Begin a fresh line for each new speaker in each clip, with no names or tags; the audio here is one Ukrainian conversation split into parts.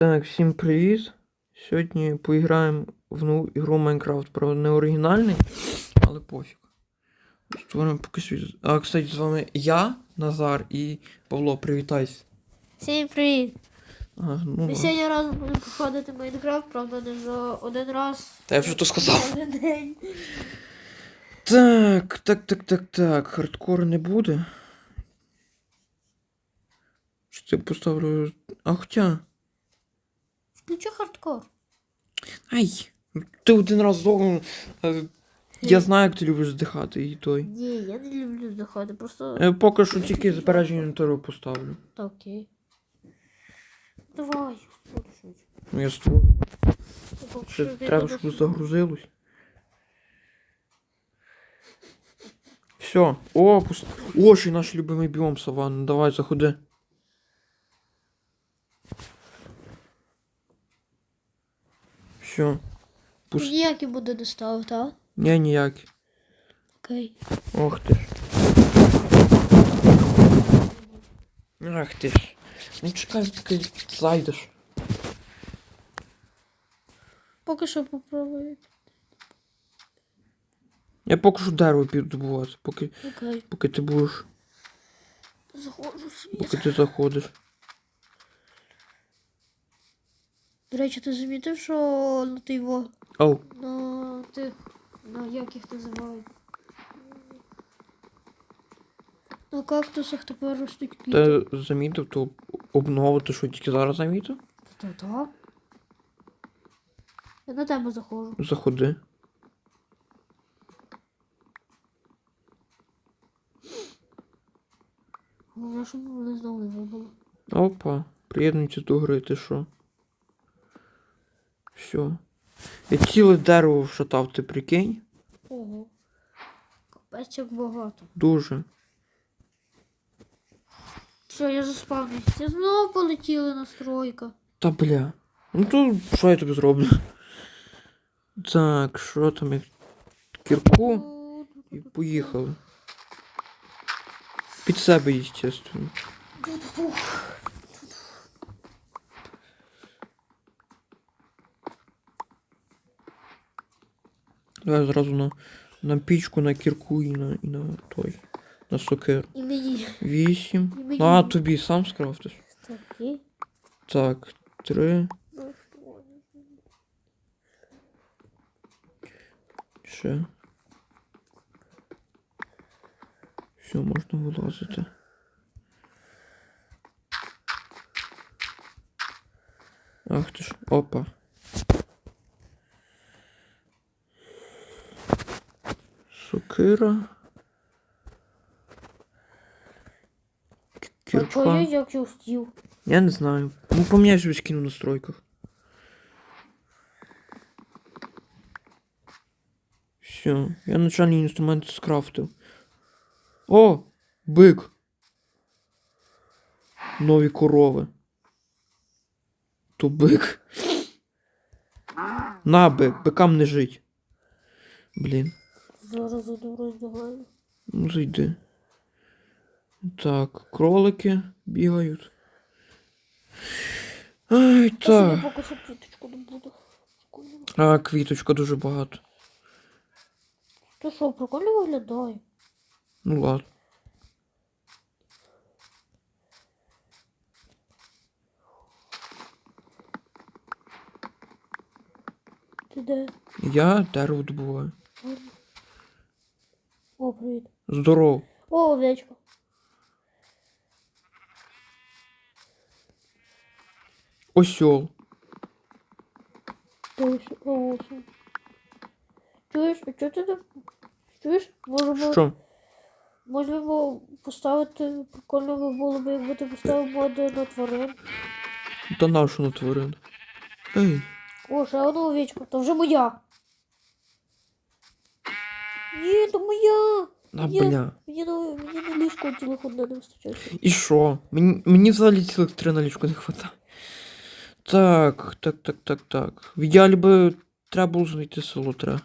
Так, всім привіт. Сьогодні поіграємо в нову ігру Майнкрафт. Правда, не оригінальний, але пофіг. Створимо поки світ. А, кстати, з вами я, Назар і Павло, привітайся.
Всім привіт!
Ага, ну,
Ми сьогодні разом будемо проходити Майнкрафт, правда, не за один раз.
Та я вже то сказав.
Один день.
Так, так, так, так, так. Хардкор не буде. Чи це поставлю. А хоча.
Включи хардкор.
Ай! Ти один раз зогнув. Я знаю, як ти любиш здихати і той.
Ні, я не люблю заходи, просто.
Е, Поки що тільки збереження інвентарю поставлю.
Та окей. Давай.
Ну я створю. Ще треба, щоб загрузилось. Все. О, пуст... О, ще й наш любимий біом саванна. Давай, заходи. Все. Пуст...
Ніякі буде не ставити, а?
Ні, ніякі.
Окей.
Ох ти ж. Ах ти ж. Ну чекай, поки зайдеш.
Поки що попробую.
Я поки що дерево піду поки,
Окей.
поки ти будеш,
Заходжу
поки ти заходиш.
До речі, ти замітив, що на той во,
Оу,
на тих, на як їх називають? На кактусах тепер ростуть квіти.
ти замітив, то обнову, ти що тільки зараз замітив?
Та-та. Я на тебе заходжу.
Заходи.
Головне, щоб мене знову не вибило.
Опа, приєднуйся до гри, ти що? Все. Я ціле дерево вшатав, ти прикинь?
Ого. Капець як багато.
Дуже.
Все, я заспавнився. Знову полетіла настройка.
Та бля. Ну то що я тобі зроблю? Так, що там як кірку і поїхали. Під себе, естественно. Давай зразу на, на пічку, на кірку і на, і на той. На сокир.
І мені.
Вісім.
І мені.
Ну, а тобі сам скрафтиш.
Такі.
Так, три.
Ну?
Ще. Все, можна вилазити. Ах ти ж, опа. Сокира. К-
А як я встів?
Я не знаю. Ну, поміняй собі скину в настройках. Все, я начальний інструмент скрафтив. О! Бик! Нові корови. То бик. На, бик, бикам не жить. Блін,
Зараз іду роздягаю.
ну зайди. Так, кролики бігають. Ай, так.
поки що квіточку не буду. Прикольно.
А, квіточка дуже багато.
Ти що, прикольно виглядає?
Ну ладно.
Ти де?
Я дерево добуваю.
Ладно. О, привіт.
Здоров.
О, овечка.
Осьол.
Ти. Чуєш, а чого ти там? Чуєш? Можемо,
Що?
можливо, поставити, прикольно було б, якби ти поставив моди на тварин.
Та нашу на тварин. Ей,
О, ще одна овечка, то вже моя. Ні, то моя.
на
Ні.
бля.
Мені на, мені на ліжко цілих одне не вистачає.
І що? Мені, мені взагалі цілих три на ліжку не хватає. Так, так, так, так, так. В ідеалі би треба було знайти село треба.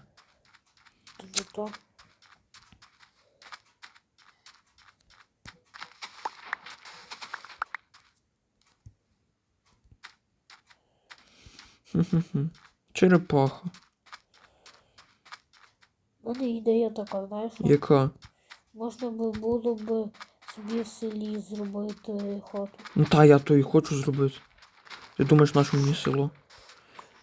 Тобто.
Черепаха.
У мене ідея така, знаєш, що
Яка?
можна би було б собі в селі зробити хату.
Ну та я то і хочу зробити. Ти думаєш, наше мені село?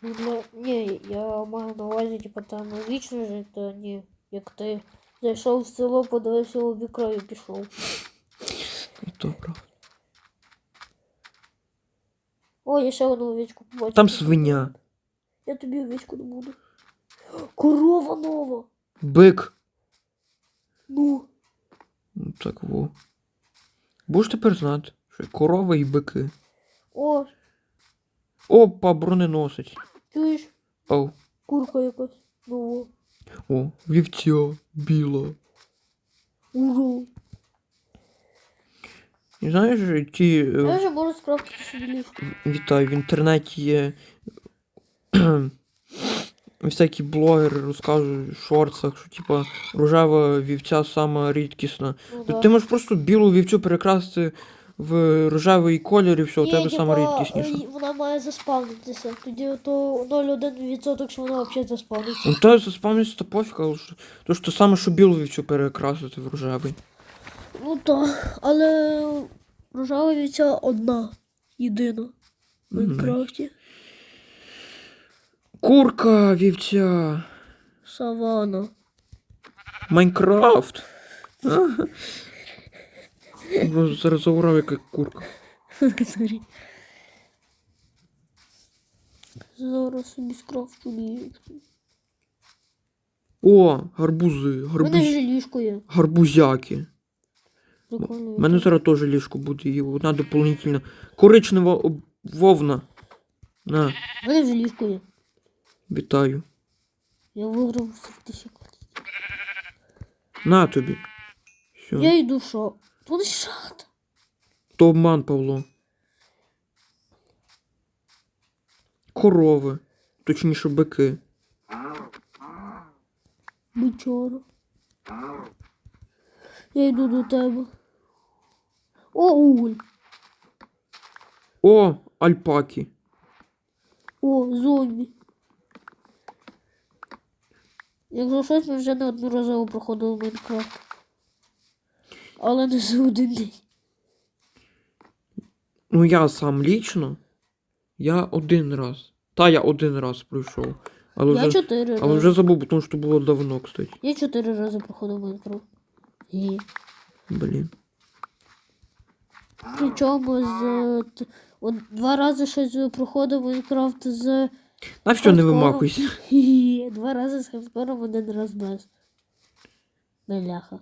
Ну, для... Ні, я маю на увазі, типу, там вічно жити, а ні. Як ти зайшов в село, подивився у вікно і пішов.
І то.
О, я ще одну овечку побачив.
Там свиня.
Я тобі овечку не буду. Корова нова.
Бик.
Ну.
Ну так во. Будеш тепер знати, що є корова і бики.
О,
Опа, броненосець.
чуєш?
Оу.
Курка якась. Нова.
О, вівця, біла.
Ура.
І знаєш, ті.
Я
Е,
вже можу скрафтити собі ліжко.
вітаю, в інтернеті є. Всякі блогери розказують в шорцах, що типа рожева вівця сама рідкісна.
Ну,
То
да.
ти можеш просто білу вівцю перекрасти в рожевий колір і все, у тебе сама рідкісніша.
Вона має заспавнитися. Тоді то 0,1% що вона взагалі заспавниться.
Ну то заспавнюється то пофіг, але ж- то ж те саме, що білу вівцю перекрасити в рожевий.
Ну так, але рожева вівця одна. Єдина. В
Мгм.
Майнкрафті.
Курка вівця.
Савана.
Майнкрафт. Ну, Зараз загорав яка курка.
Сорі. Зараз собі скрафчу ліжечку.
О, гарбузи,
У мене
гарбуз...
вже ліжко є.
гарбузяки.
Прикольно.
У мене зараз теж ліжко буде, і одна дополнительна. Коричнева об- вовна. На,
У мене вже ліжко є.
Вітаю.
Я виграв 40 тисяч.
На тобі. Все.
Я йду шо. Тут шахта.
То обман, Павло. Корови. Точніше, бики.
Бичора. Я йду до тебе. О, уголь.
О, альпаки.
О, зомбі. Якщо щось, ми вже неодноразово проходили Майнкрафт. Але не за один день.
Ну я сам лічно. Я один раз. Та я один раз пройшов. Але
Я
вже,
чотири
але
рази.
вже забув, тому що було давно, кстати.
Я чотири рази проходив Майнкрафт. І...
Блін.
Причому з от два рази щось проходив Майнкрафт з
На не вимахуйся.
Хі-хі, два рази з хардкором, один раз без. Беляха.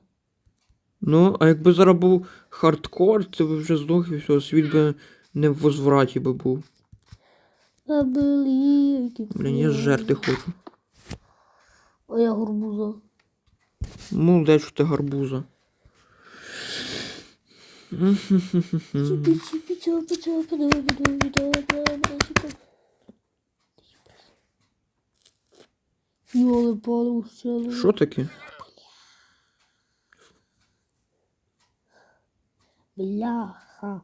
Ну, а якби зараз був хардкор, ти б вже здох і все, світ би не в возвраті би був.
А.
Блін, я жерти хочу.
А я горбуза.
Молодець, що ти гарбуза.
Чіпі, чіпі, чопі, чопі, добі, добі, добі, добі, чіпі. Йоли пали.
Що таке?
Бляха.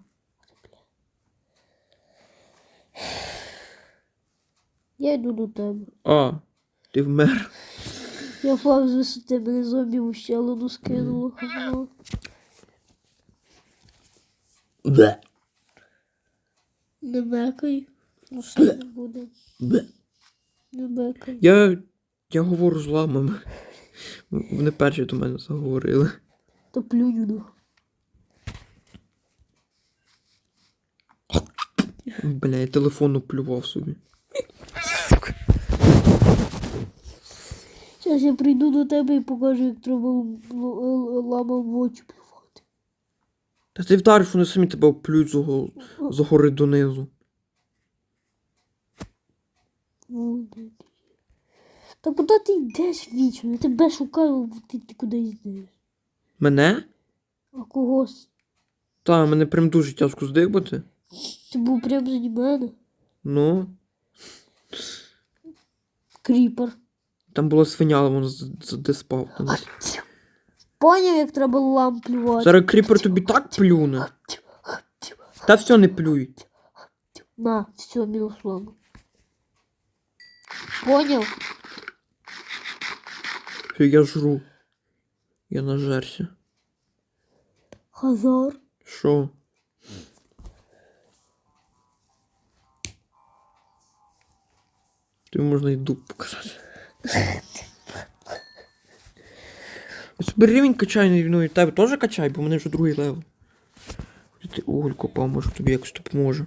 Я йду до тебе.
А, ти вмер.
Я впав з висоти, мене зомбі в щелину скинуло.
Бе.
Не бекай. Ну що не буде.
Бе.
Не бекай.
Я. Я говорю з ламами. Вони перші до мене заговорили.
То плюнь ну.
Бля, я телефон плював собі.
Зараз я прийду до тебе і покажу, як треба л- л- л- ламам в очі плювати.
Та ти вдариш, вони самі тебе плюють зого- згори донизу.
Молодець. Та куди ти йдеш вічно? Я тебе шукаю, ти, ти куди йдеш.
Мене?
А когось?
Та, мене прям дуже тяжко здибати.
Ти був прямо заді мене.
Ну,
Кріпер.
там була свиня, з- де спав.
Поняв, як треба лам плювати.
Зараз кріпер тобі так плюне. Та все не плюй.
На, все, мінус лам. Поняв?
Що я жру. Я нажерся.
Хазар.
Що? Тобі можна і дуб показати. Ось рівень качай, ну і тебе теж качай, бо мене вже другий левел. Ти уголь копав, може тобі якось допоможе.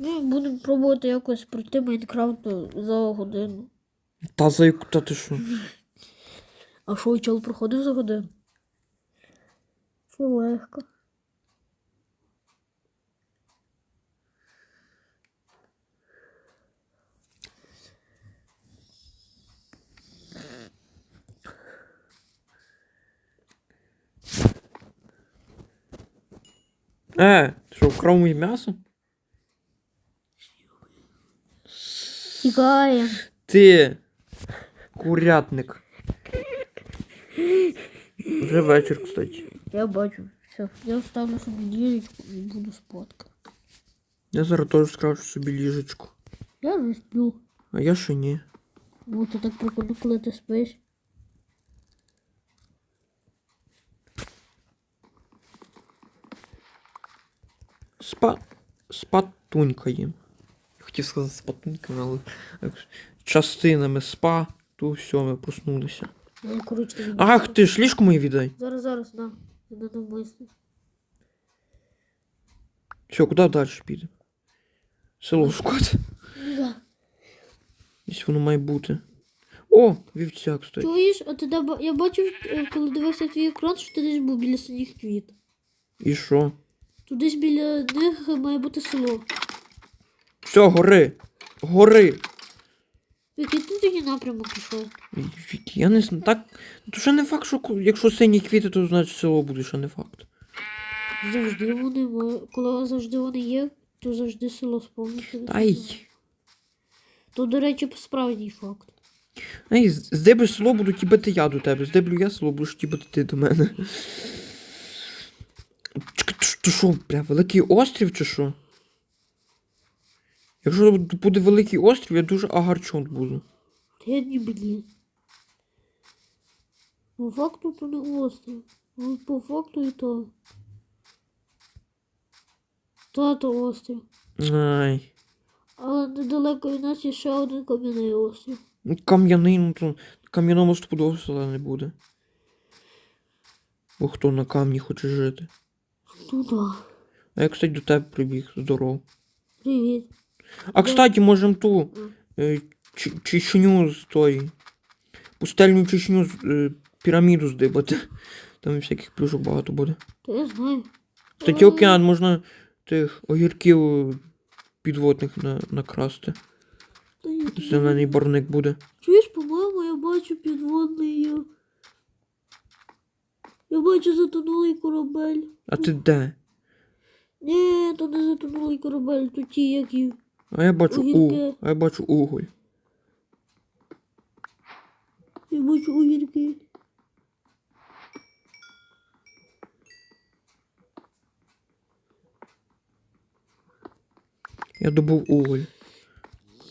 Ну, будемо пробувати якось пройти Майнкрафт за годину.
Та за яку та ти що?
А що, чел проходив за годину? Це легко.
Е, що, вкрав моє м'ясо?
Тікаємо.
Ти курятник. Вже вечір, кстати.
Я бачу. Все, я вставлю собі дірочку і буду спати.
Я зараз теж скрашу собі ліжечку.
Я вже сплю.
А я ще ні.
Ну, це так прикольно, коли ти спиш.
Спа... Спатунькаємо. Хотів сказати спатуньками, але частинами спа, то все, ми проснулися.
Я, коротше,
Ах ти ж ліжко моє віддай.
Зараз, зараз, на. Я не навмисно.
Все, куди далі підемо? Село шукати.
Ну, да.
Десь воно має бути. О, вівця, кстати.
Чуєш, а ти я бачив, е, коли дивився твій екран, що ти десь був біля синіх квіт.
І що?
Тут десь біля них має бути село.
Все, гори. Гори.
Який ти тоді напрямок пішов?
Я не знаю. Так. То ще не факт, що якщо сині квіти, то значить село буде, ще не факт.
Завжди вони коли завжди вони є, то завжди село сповниться.
Ай.
То, до речі, справжній факт.
Ай, з- село буду тібати я до тебе. Здеблю я село, будеш тібати ти до мене. Чекай, що, бля, великий острів чи що? Якщо буде великий острів, я дуже агарчон буду.
Та я не блін. По факту то не острів. Але по факту і то. Та то острів.
Ай.
Але недалеко від нас ще один кам'яний острів.
Ну, Кам'яний, ну то кам'яному стопудово села не буде. Бо хто на камні хоче жити.
Ну да.
А я, кстати, до тебе прибіг. Здоров.
Привіт.
А, кстати, можем ту е, Чечню з той. Пустельну Чечню е, піраміду здибати. Там всяких плюшок багато буде.
Знаю.
Кстати, океан можна тих огірків підводних на, накрасти. Зелений барник буде.
Чуєш, по-моєму, я бачу підводний. Я, я бачу затонулий корабель.
А ти де?
Ні, то не затонулий корабель, то ті, які.
А я бачу у. А я бачу уголь.
Я бачу огірки.
Я добув уголь.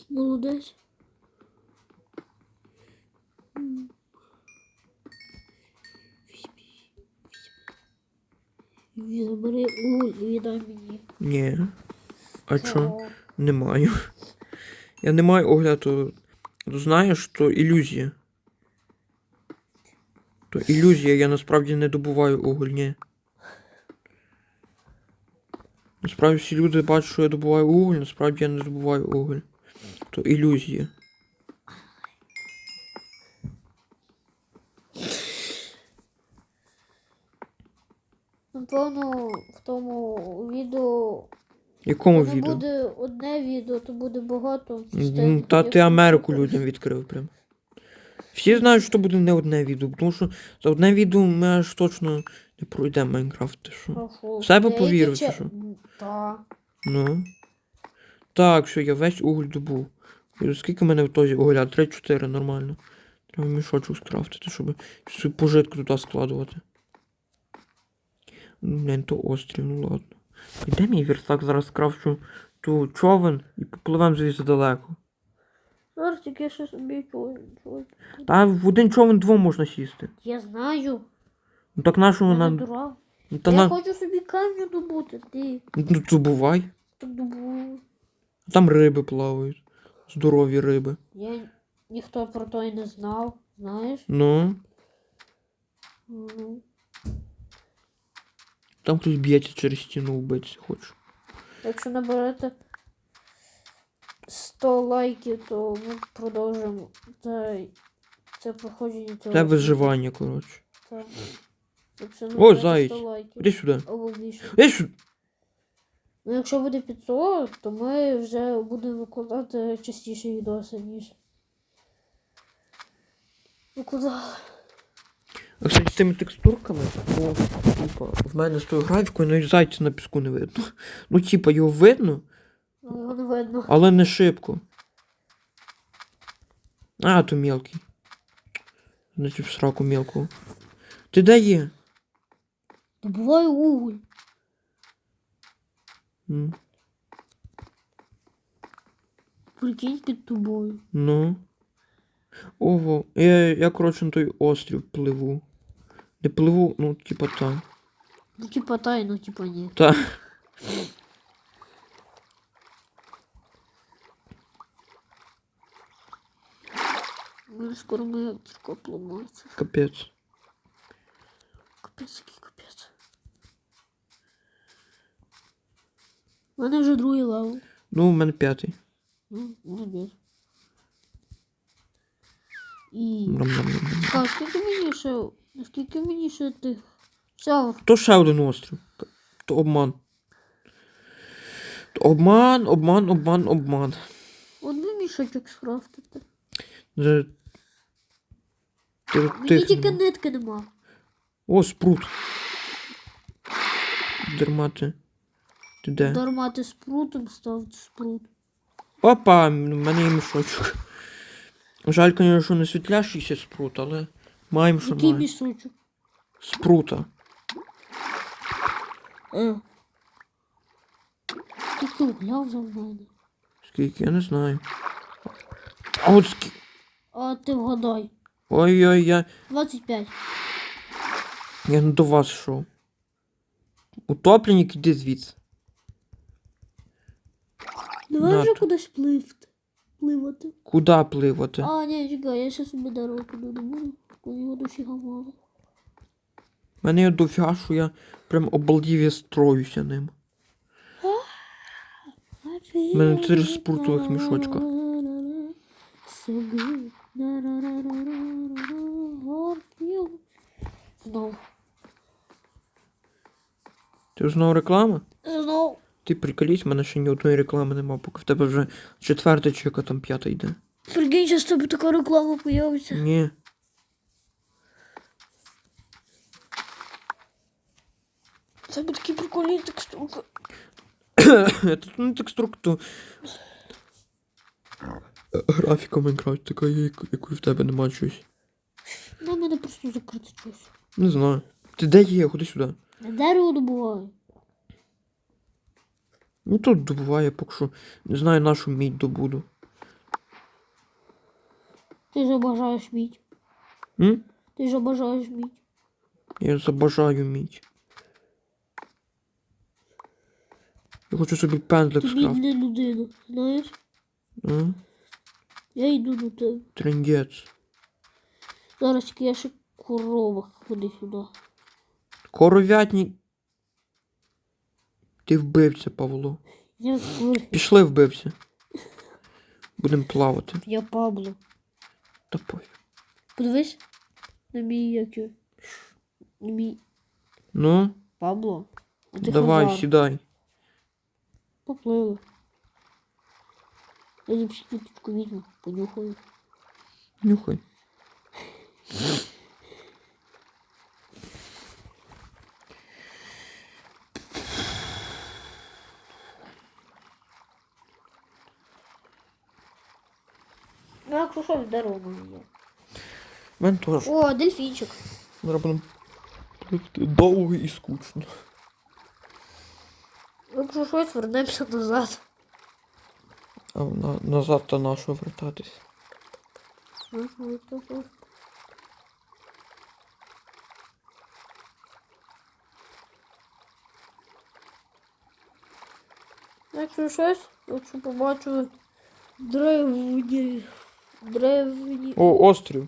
Молодець. Забери уголь і віддай мені.
Ні. А чо?
Чого?
Не маю. Я не маю огляду. То знаєш, то ілюзія. То ілюзія, я насправді не добуваю уголь, ні. Насправді всі люди бачать, що я добуваю уголь, насправді я не добуваю уголь. То ілюзія.
Напевно, в тому відео
Якому
не
відео?
буде одне відео, то буде багато.
Ну, Та ти Америку людям відкрив прям. Всі знають, що буде не одне відео, тому що за одне відео ми аж точно не пройдемо Майнкрафт. Ти що? В себе повірив, чи що?
М, Та.
Ну. Так, все, я весь уголь добув. І Скільки в мене в тозі угля? 3-4, нормально. Треба мішочок скрафтити, щоб всю пожитку туди складувати. Ну, Блін, то острів, ну ладно. Де мій верстак зараз кравчу ту човен і попливем звідси далеко.
Зараз тільки ще собі чую.
Та в один човен двом можна сісти.
Я знаю.
Ну так нашого
Я не
нам.
дурак.
Ну, та
я
на...
хочу собі камню добути, ти.
Ну то бувай.
Так добу.
Там риби плавають. Здорові риби.
Я ніхто про то і не знав, знаєш?
Ну.
Ну.
Там хтось б'ється через стіну вбитися хоче.
Якщо наберете 100 лайків, то ми продовжимо це, це проходження цього.
Це виживання, коротше.
Так. Якщо
О, заєць.
100 лайків.
Іди сюди.
Або більше.
Іди сюди.
Ну, якщо буде 500, то ми вже будемо викладати частіше відоси, ніж. Викладали.
А кстати, з тими текстурками, бо, типа, в мене з тою графікою навіть зайця на піску не видно. Ну, типа, його видно,
Але не видно.
але не шибко. А, то мелкий. Значить, в сраку мелкого. Ти де є?
Добуваю уголь.
М,
Прикинь під тобою.
Ну. Ого. Я, я, коротше, на той острів пливу. Не пливу, ну, типа там.
Ну, типа та, ну типа ні.
Та.
Ну, скоро моя кірка пламається.
Капець.
Капець, який капець. У мене вже другий левел.
Ну, у мене п'ятий.
Ну, молодець. І. А скільки мені ще. Скільки мені ще тих. Все,
То ще один острів. То обман. То обман, обман, обман, обман.
один мішочок скрафтити.
Вже... Ти,
Мені
тих
тільки нитки нема.
О, спрут. Дермати. Ти де?
Дарма ти спрутом став спрут.
Опа, в мене є мішочок. Жаль, звісно, що не світлящийся спрут, але маємо, що
Який
маємо. Спрута.
Е. Скільки угля вже в мене?
Скільки, я не знаю. А от скільки.
А ти вгадай.
Ой-ой, я.
25.
Я не до вас йшов. Утопленник, іди звідси.
Давай
На
вже кудись пливти. Пливати.
Куди пливати?
А, ні, чекай, я ще собі дорогу буду. Коли його дофіга мало.
У мене є дофіга, що я прям обалдів я строюся ним.
У
мене чотири спрутових мішочка.
Знов.
Ти знову реклама?
Знов.
Ти приколіть, в мене ще ні одної реклами нема, поки в тебе вже четверта чи яка там п'ята йде.
Прикинь, що з тобі така реклама появиться.
Ні.
Це буде такий прикольний текстурка.
Тут не текструкту. Графіка Майнкрафт така є, якої в тебе нема щось.
На мене просто закрити щось.
Не знаю. Ти де є? Ходи сюди.
На дерево добуваю.
Ну тут добуває, поки що. Не знаю, нашу мідь добуду.
Ти ж обажаєш мідь.
М?
Ти ж мідь.
Я забажаю мідь. Я хочу собі пендлик
Ти
скрафтити.
бідна людина, знаєш?
А?
Я йду до тебе.
Трендець.
Зараз тільки я ще корова. Ходи сюди.
Коров'ятні. Ти вбився, Павло.
Я скоро.
Пішли вбився. Будемо плавати.
Я Пабло.
Та пофіг.
Подивись на мій як. На мій
Ну,
Пабло. А ти
давай,
Хазар.
сідай.
Поплили. Я за психітку візьму, понюхаю.
Нюхай.
Ну, якщо що, дерево в мене є.
Мен теж.
О, дельфінчик.
Зараз будемо пливти довго і скучно.
Якщо щось, вернемося назад.
А на, назад та на що вертатись?
Якщо щось, якщо побачили древні, древні,
О, острів.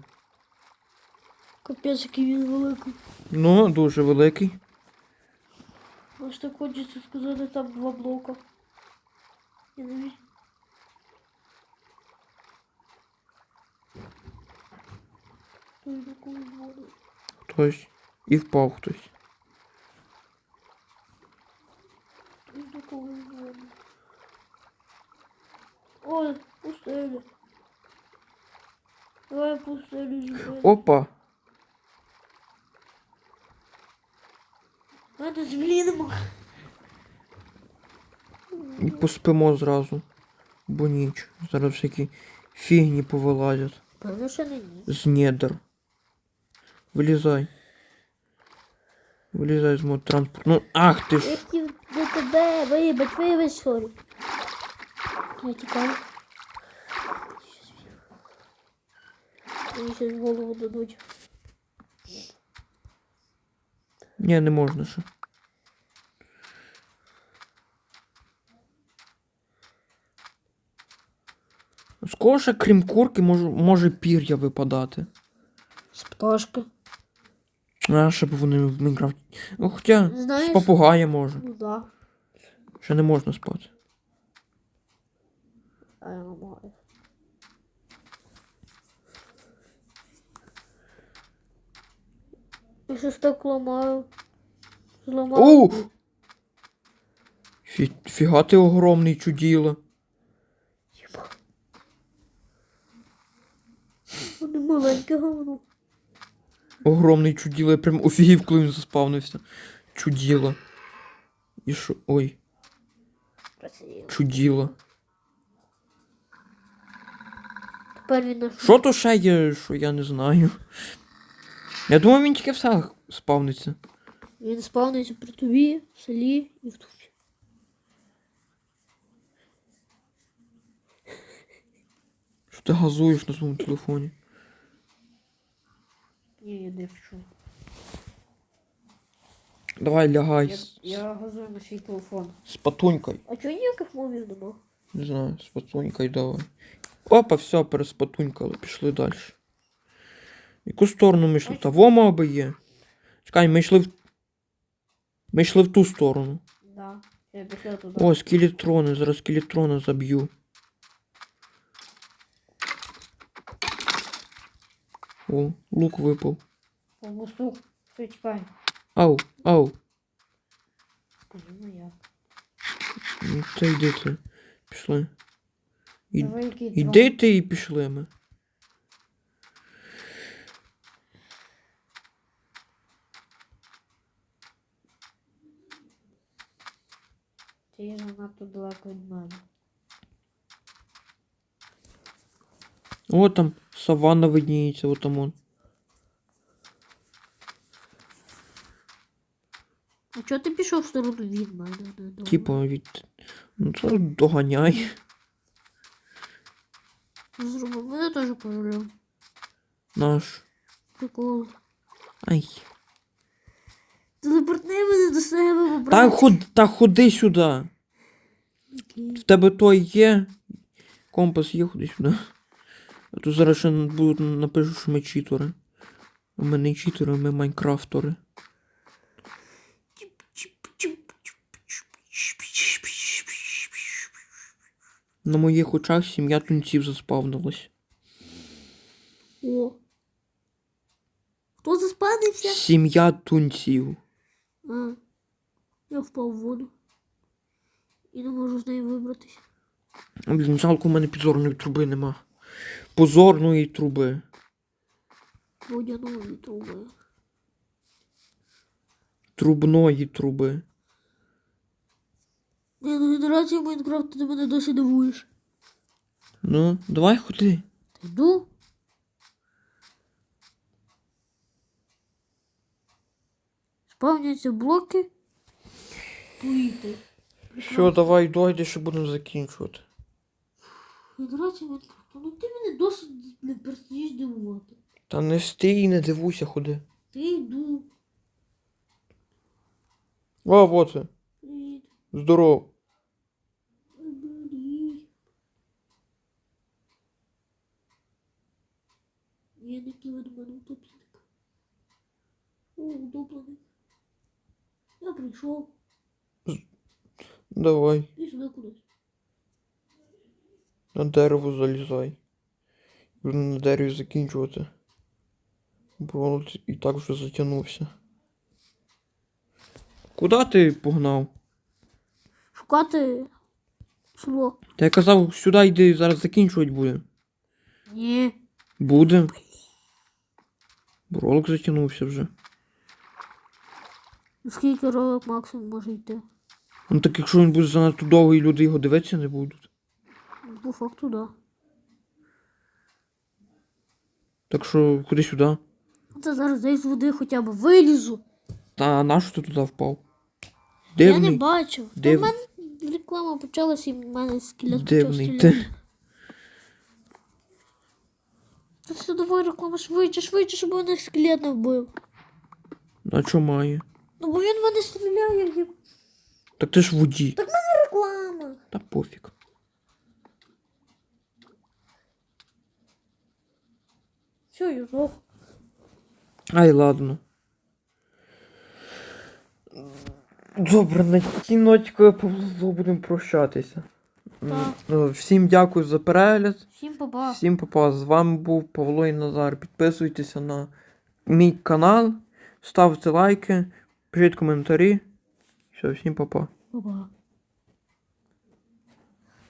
капець, який він великий.
Ну, дуже великий.
Аж так хочеться сказати, там два блока. Я не ві- Той на когось дзвонить.
Хтось. І впав хтось.
Ой, пустелі. Давай пустелі.
Опа.
Мене землі.
І поспимо зразу. Бо ніч. Зараз всякі фігні повилазять.
Певно, що не ні.
З недр. Вилізай. Вилізай з мого транспорту. Ну, ах ти
Я
ж.
хотів до тебе, вибач, вибач, сорі. Я тікаю. Мені в голову дадуть.
Ні, не можна ще. З кого ще, крім курки, може, може пір'я випадати.
З пташки.
А, щоб вони в Майнкрафті. Ну, хоча
Знаєш?
з попугая може.
Ну да.
Ще не можна спати.
А я не маю. Я щось так ламаю. Зламаю.
Оу! Фі, фіга ти огромний чуділо.
Єба. Вони маленьке говно.
Огромний чуділо. Я прям офігів, коли він заспавнився. Чуділо. І що? Ой, чуділо.
Тепер він.
Що то ще є, що я не знаю. Я думав, він тільки в селах спавниться.
Він спавниться при тобі, в селі і в тут.
Що ти газуєш на своєму телефоні?
Ні, я не вчу.
Давай лягай
Я,
з,
я газую на свій телефон.
з патунькою.
А чого ніяких мовів нема?
Не знаю, з патунькою давай. Опа, все, переспатунькали, пішли далі. Яку сторону ми йшли? Та во мав би є. Чекай, ми йшли в. Ми йшли в ту сторону.
Да. Я пішла туди.
О, скелетрони, зараз скелетрона заб'ю. О, лук випав.
По мосту. Що чекай?
Ау, ау.
Скажи, ну як.
Ну, йди ти. Пішли. І-
Давай який
Іди ти і пішли ми.
Ти занадто далеко від мене.
О, там саванна видніється, от там он.
А чого ти пішов в сторону від мене? Не
Типа від. Ну це доганяй.
мене? Зроби мене теж пожалів.
Наш.
Прикол.
Ай.
Телепортни мене до себе,
Та,
брат.
ход, та ходи сюди. В тебе той є. Компас є, ходи сюди. А то зараз ще будуть напишу, що ми читери. А ми не читери, ми майнкрафтори. На моїх очах сім'я тунців заспавнилась.
О. Хто заспанився?
Сім'я тунців.
А. Я впав в воду. І не можу з неї вибратися.
Блін, жалко, у мене підзорної труби нема. Позорної труби.
Водяної труби.
Трубної труби.
Ні, ну генерація Майнкрафту ти мене досі дивуєш.
Ну, давай ходи.
Та йду. Спавняться блоки. Поїти.
Що, давай, дойди, що будемо закінчувати.
Грати в Майнкрафт. Ну ти мене досить не перестаєш дивувати.
Та не стій, не дивуйся, ходи.
Ти йду.
О, вот це.
Привіт.
Здоров.
Убери. Я не до мене утопленник. О, утопленник. Я прийшов.
Давай,
сюди кудись.
на дерево залізай. Буду на дереві закінчувати. Бо і так вже затягнувся. Куда ти погнав?
Шукати село.
Та я казав, сюди йди, зараз закінчувати будемо.
Ні.
Буде. Ролик затягнувся вже.
Скільки ролик максимум може йти?
Ну так якщо він буде занадто довгий, люди його дивитися не будуть.
По факту, да.
Так що ходи сюди.
Це зараз десь з води хоча б вилізу.
Та нащо ти туди впав?
Я не
Дивний.
бачу. У
Див-
мене реклама почалася і в мене скелет
Дивний
почав
ти.
стріляти. Та все давай реклама швидше, швидше, щоб мене скелет не вбив.
А що має?
Ну бо він в мене стріляє, як
Так ти ж в воді.
реклама.
Та пофіг.
Все, я здох.
Ай, ладно. Добре, на цій ночкою Павло будемо прощатися.
Так.
ну, Всім дякую за перегляд.
Всім па-па.
Всім папа. З вами був Павло і Назар. Підписуйтеся на мій канал, ставте лайки, пишіть коментарі. Все, всім папа.
Па-па.